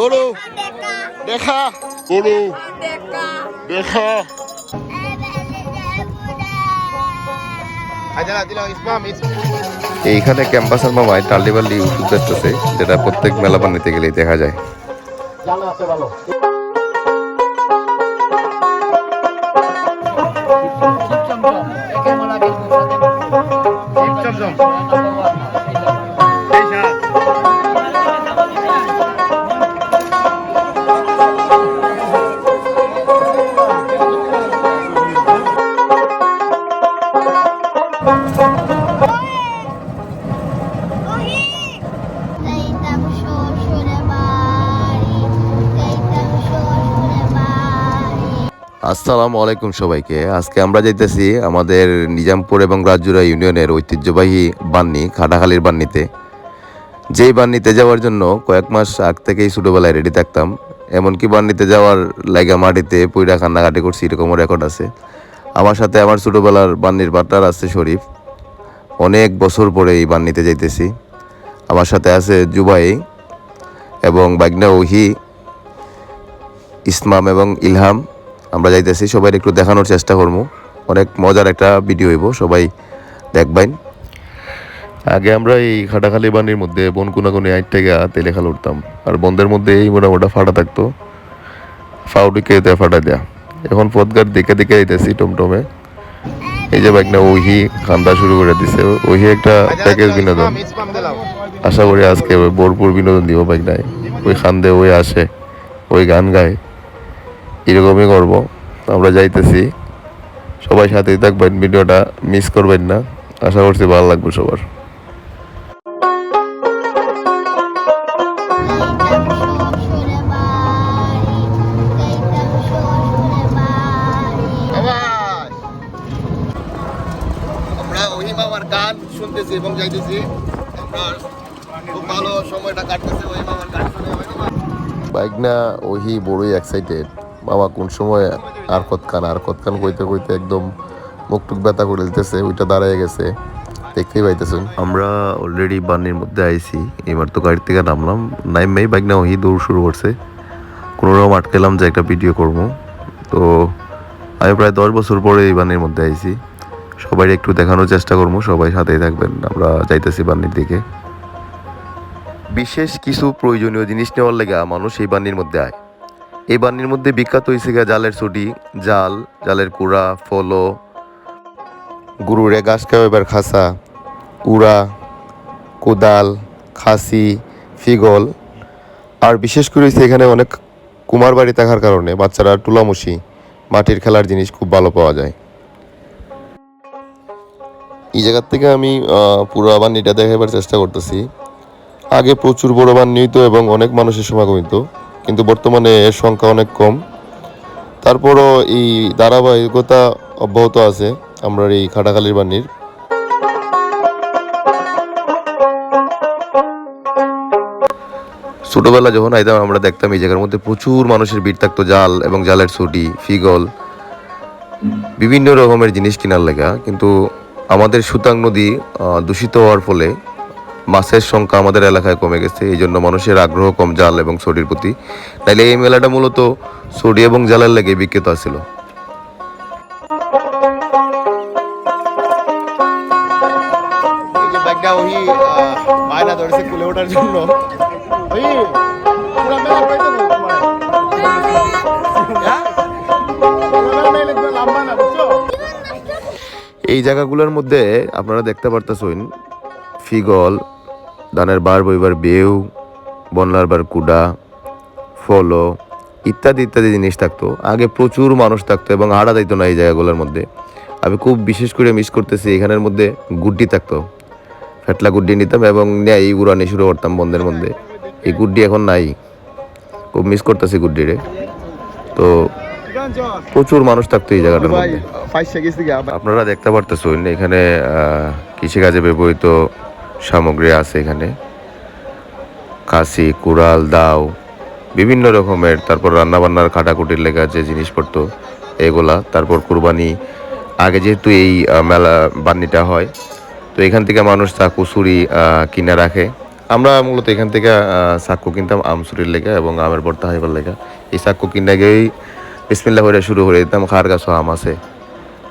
গরু দেখা। গরু দেখা। এইখানে ক্যাম্পাসের মামায় টাল্লি বাল্লি ওষুধ বেচতেছে যেটা প্রত্যেক মেলা বানিতে গেলেই দেখা যায়। আসসালামু আলাইকুম সবাইকে। আজকে আমরা যাইতেছি আমাদের নিজামপুর এবং রাজুরা ইউনিয়নের ঐতিহ্যবাহী বান্নি, খাটাখালির বান্নিতে। যেই বান্নিতে যাওয়ার জন্য কয়েক মাস আগ থেকেই ছোটোবেলায় রেডি থাকতাম, এমনকি বান্নিতে যাওয়ার লাগা মাটিতে পুইরা কান্নাকাটি করছি, এরকমও রেকর্ড আছে। আমার সাথে আমার ছোটোবেলার বান্নির পার্টনার আছে শরীফ। অনেক বছর পরে এই বান্নিতে যাইতেছি। আমার সাথে আছে জুবাই এবং বাগনা ওহি, ইসমাম এবং ইলহাম। আমরা যাইতেছি সবাই একটু দেখানোর চেষ্টা করব অনেক মজার একটা ভিডিও হইব, সবাই দেখবেন। আগে আমরা এই খাটাখালি বানির মধ্যে বনকুনাকুনি আইট থেকে তেলে খাল উঠতাম। আর বন্ধের মধ্যে এই মোটামোটা ফাটা থাকতো। ফাউটিকে দেয়া ফাটা দেয়া। এখন পথঘাট দেখে দেখে আইতেছি টমটমে। এই যে বাইক না ওহি খান্দা শুরু করে দিছে। ওহি একটা প্যাকেজ বিনোদন। আশা করি আজকে ভরপুর বিনোদন দিব বাইক নাই ওই খান্দে ওই আসে, ওই গান গায়। এরকমই করব। আমরা যাইতেছি। সবাই সাথেই থাকবেন ভিডিওটা মিস করবেন না। আশা করছি ভালো লাগবে সবার। যাইতাম শ্বশুরে বাড়ি যাইতাম শ্বশুরে বাড়ি আমরা ওহি মামার গান শুনতেছি এবং যাইতেছি। খুব ভালো সময়টা কাটতেছে ওহি মামার গান শুনে বাইক না ওহি বড়ই এক্সাইটেড মামা কোন সময় আর কতখান আর কতখান কইতে কইতে একদম মুখ টুক ব্যথা করে দিতেছে ওইটা দাঁড়ায় গেছে। দেখতেই পাইতেছেন। আমরা অলরেডি বান্নির মধ্যে আইছি এবার তো গাড়ি থেকে নামলাম। নাইমেই বাইক না ওহি দৌড় শুরু করছে। কোনো রকম আটকেলাম যে একটা ভিডিও করব। তো আমি প্রায় দশ বছর পরে এই বান্নির মধ্যে আইছি। সবাই একটু দেখানোর চেষ্টা করব সবাই সাথেই থাকবেন। আমরা যাইতেছি বান্নির দিকে। বিশেষ কিছু প্রয়োজনীয় জিনিস নেওয়ার লেগে মানুষ এই বান্নির মধ্যে আয়। এই বান্নির মধ্যে বিখ্যাত হয়েছে গা জালের ছুটি, জাল, জালের কুড়া, ফলো। গুরুরে গাছ এবার খাসা উড়া কোদাল, খাসি, ফিগল। আর বিশেষ করে এখানে অনেক কুমার বাড়ি থাকার কারণে বাচ্চারা টুলামুশি মাটির খেলার জিনিস খুব ভালো পাওয়া যায়। এই জায়গার থেকে আমি পুরো বান্নিটা দেখাবার চেষ্টা করতেছি। আগে প্রচুর বড় বান নিত এবং অনেক মানুষের সমাগম হইতো। কিন্তু বর্তমানে এর সংখ্যা অনেক কম। তারপরও এই ধারাবাহিকতা অব্যাহত আছে আমরা এই খাটাখালির বাণীর। ছোটবেলা যখন আইতাম, আমরা দেখতাম এই জায়গার মধ্যে প্রচুর মানুষের ভিড় থাকতো, জাল এবং জালের ছুটি, ফিগল, বিভিন্ন রকমের জিনিস কেনার লেগা। কিন্তু আমাদের সুতাং নদী দূষিত হওয়ার ফলে মাছের সংখ্যা আমাদের এলাকায় কমে গেছে, এই জন্য মানুষের আগ্রহ কম জাল এবং ছড়ির প্রতি তাইলে এই মেলাটা মূলত ছড়ি এবং জালের লেগে বিখ্যাত ছিল? এই জায়গাগুলোর মধ্যে আপনারা দেখতে পারতেছেন ফিগল ধানের বার বইবার বেউ বনলার বার কুডা ফলো ইত্যাদি ইত্যাদি জিনিস থাকতো। আগে প্রচুর মানুষ থাকতো এবং হাঁটা যাইতো না এই জায়গাগুলোর মধ্যে। আমি খুব বিশেষ করে মিস করতেছি এখানের মধ্যে গুড্ডি থাকতো। ফেটলা গুড্ডি নিতাম এবং নেই উড়ানি শুরু করতাম বন্ধের মধ্যে। এই গুড্ডি এখন নাই। খুব মিস করতেছি গুড্ডিরে তো প্রচুর মানুষ থাকতো এই জায়গাটার মধ্যে। আপনারা দেখতে পারতেছেন এখানে কৃষিকাজে ব্যবহৃত সামগ্রী আছে এখানে। কাশি কুড়াল, দাও, বিভিন্ন রকমের। তারপর রান্নাবান্নার কাটাকুটির লেগা যে জিনিসপত্র, এগুলা। তারপর কুরবানি। আগে যেহেতু এই মেলা বান্নিটা হয়, তো এখান থেকে মানুষ তা কুসুরি কিনে রাখে। আমরা মূলত এখান থেকে চাক্কু কিনতাম আমসুরির লেখা এবং আমের বর্তা, হাইবার লেখা এই চাক্কু কিনে গিয়েই বিসমিল্লা করে শুরু করে দিতাম, খার গাছ আম আছে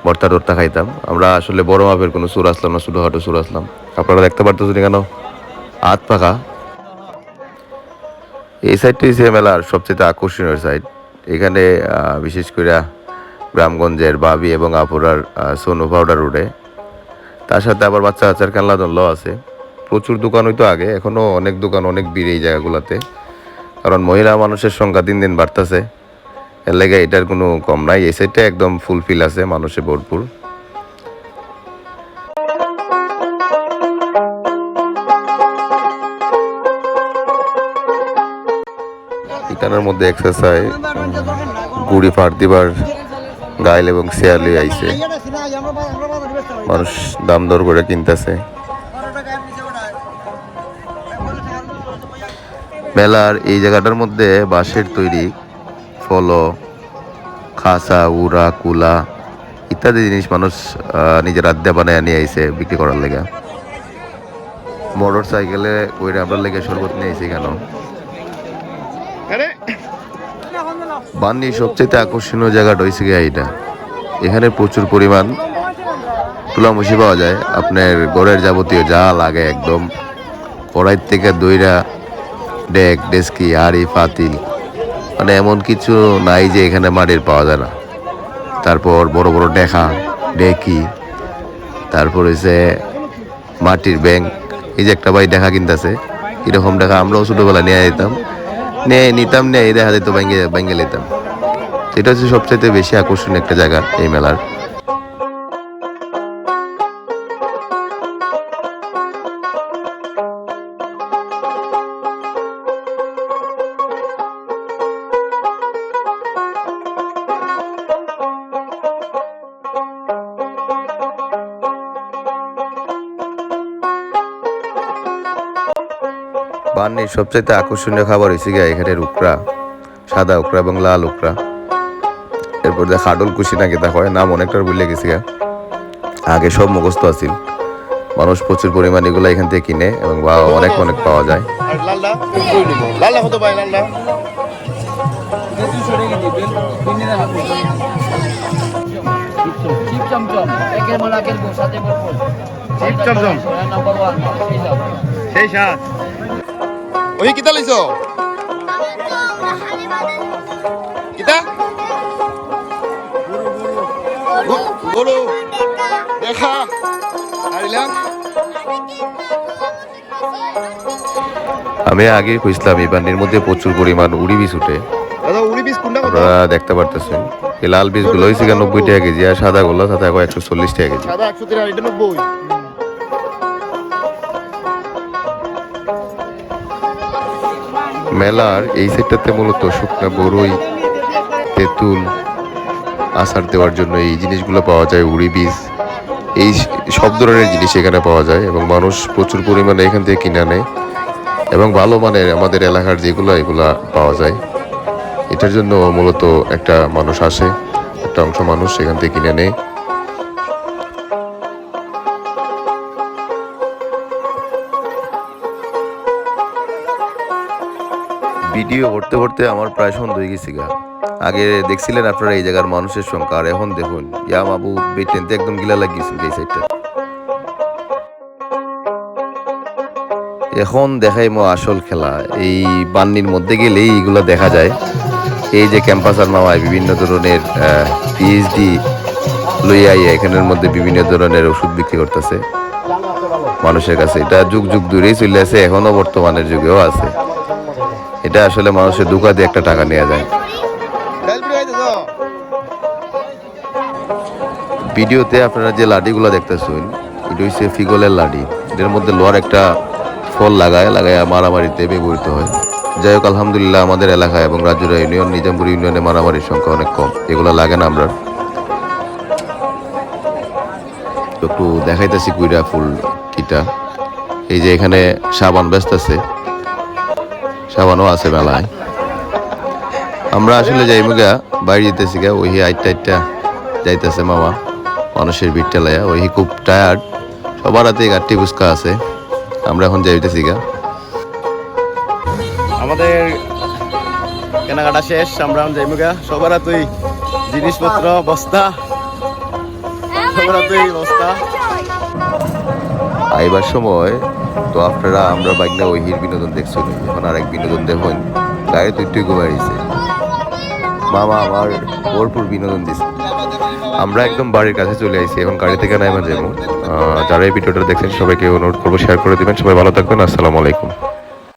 বর্তা টর্তা খাইতাম। আমরা আসলে বড় মাপের কোনো সুর আসলাম না, ছোটোখাটো সুর আসলাম। আপনারা দেখতে পারতেছেন কেন? হাত পাকা এই সাইডটা সে মেলার সবচেয়ে আকর্ষণীয় সাইড এখানে বিশেষ করে গ্রামগঞ্জের বাবি এবং আপুরার সোনু পাউডার রোডে তার সাথে আবার বাচ্চা বাচ্চার খেলনা দল আছে। প্রচুর দোকান হইতো আগে এখনও অনেক দোকান, অনেক ভিড় এই জায়গাগুলোতে। কারণ মহিলা মানুষের সংখ্যা দিন দিন বাড়তেছে। এর লেগে এটার কোনো কম নাই। এই সাইডটা একদম ফুলফিল আছে, মানুষে ভরপুর। এখানের মধ্যে এক্সারসাইজ গুড়ি ফাড় দিবার, গাইল এবং শেয়ালি আইছে। মানুষ দাম দর করে কিনতেছে। মেলার এই জায়গাটার মধ্যে বাঁশের তৈরি, ফল, খাসা, উড়া, কুলা ইত্যাদি জিনিস মানুষ নিজের আদ্যা বানায় নিয়ে আইছে বিক্রি করার লেগে। মোটর সাইকেলে ওই আমরা লেগে শরবত নিয়ে আইছি কেন? বান্নি সবচেয়ে আকর্ষণীয় জায়গাটা হয়েছে গিয়ে এইটা। এখানে প্রচুর পরিমাণ তুলামুশি পাওয়া যায়। আপনার ঘরের যাবতীয় যা লাগে একদম। কড়াই থেকে দইরা, ডেক, ডেস্কি, হাড়ি পাতিল মানে এমন কিছু নাই যে এখানে মাটির পাওয়া যায় না। তারপর বড় বড় ডেখা ডেকি, তারপর হচ্ছে মাটির ব্যাংক। এই যে একটা ভাই দেখা কিনতেছে। এরকম দেখা আমরাও ছোটবেলা নিয়ে যেতাম নিয়ে নিতাম নে, এই দেখা যেত ব্যাঙ্গে ব্যাঙ্গে নিতাম এটা হচ্ছে সবচাইতে বেশি আকর্ষণীয় একটা জায়গা এই মেলার। বান্নির সবচাইতে আকর্ষণীয় খাবার হয়েছে গিয়া এখানের উকরা সাদা উকরা এবং লাল উকরা। এরপর যে খাডল কুশি নাকি তা হয় নাম অনেকটা ভুলে গেছি গা আগে সব মুখস্থ আছিল। মানুষ প্রচুর পরিমাণ এগুলো এখান থেকে কিনে এবং বা- অনেক অনেক পাওয়া যায়। সাথে সেই সাত। ওই কিতা লইছ কিতা গরু দেখা আইলাম আমি আগে কইছিলাম এই বান্নির মধ্যে প্রচুর পরিমাণ উড়ি বীজ উঠে। আপনারা দেখতে পারতেছেন এই লাল বীজগুলো হয়েছে নব্বই টাকা কেজি আর সাদা গুলো সাদা একশো চল্লিশ টাকা কেজি। মেলার এই সেটটাতে মূলত শুকনা বড়ই তেঁতুল, আচার দেওয়ার জন্য এই জিনিসগুলো পাওয়া যায়, উড়ি বীজ, এই সব ধরনের জিনিস এখানে পাওয়া যায় এবং মানুষ প্রচুর পরিমাণে এখান থেকে কিনে নেয় এবং ভালো মানের আমাদের এলাকার যেগুলো, এগুলা পাওয়া যায়। এটার জন্য মূলত একটা মানুষ আসে, একটা অংশ মানুষ সেখান থেকে কিনে নেয় ভিডিও করতে করতে আমার প্রায় সন্ধ্যা হয়ে গেছি গা। আগে দেখছিলেন আপনারা এই জায়গার মানুষের সংখ্যা, আর এখন দেখুন, ইয়া মাবু বেটেনতে একদম গিলা লাগিয়েছিল এই সাইডটা এখন দেখাই মো আসল খেলা। এই বান্নির মধ্যে গেলেই এইগুলো দেখা যায়। এই যে ক্যাম্পাসার মামায় বিভিন্ন ধরনের পিএইচডি লইয়া এখানের মধ্যে বিভিন্ন ধরনের ওষুধ বিক্রি করতেছে। মানুষের কাছে এটা যুগ যুগ দূরেই চলে আছে এখনও বর্তমানের যুগেও আছে। এটা আসলে মানুষের দুকা দিয়ে একটা টাকা নেওয়া যায়। ভিডিওতে আপনারা যে লাঠিগুলো দেখতেছেন এটা হচ্ছে ফিগলের লাঠি। এটার মধ্যে লোহার একটা ফল লাগায় লাগায় মারামারিতে ব্যবহৃত হয়। যাই হোক আলহামদুলিল্লাহ আমাদের এলাকায় এবং রাজুরা ইউনিয়ন নিজামপুর ইউনিয়নে মারামারির সংখ্যা অনেক কম। এগুলো লাগে না আমরা। একটু দেখাইতেছি কুইরা ফুল কিটা। এই যে এখানে সাবান ব্যস্ত আছে সাবানও আছে মেলায় আমরা আসলে যাই মুগা বাইরে যেতেছি গা ওই আইটটা আইটটা যাইতেছে মামা। মানুষের ভিড়টা লাইয়া ওই খুব টায়ার্ড সবার হাতে গাঠি ফুচকা আছে। আমরা এখন যাইতেছি গা। আমাদের কেনাকাটা শেষ আমরা যাইমুগা সবার তুই জিনিসপত্র বস্তা। সবার তুই বস্তা। আইবার সময় তো আপনারা, আমরা বাইকনা ওইহির বিনোদন দেখছেন এখন আর এক বিনোদন দেখুন গাড়ি তো একটু ঘুমাইছে মামা, আমার ভরপুর বিনোদন দিছে। আমরা একদম বাড়ির কাছে চলে আসি এখন গাড়ি থেকে নাই যাব। যারা এই ভিডিওটা দেখছেন, সবাইকে অনুরোধ করব শেয়ার করে দেবেন। সবাই ভালো থাকবেন। আসসালামু আলাইকুম।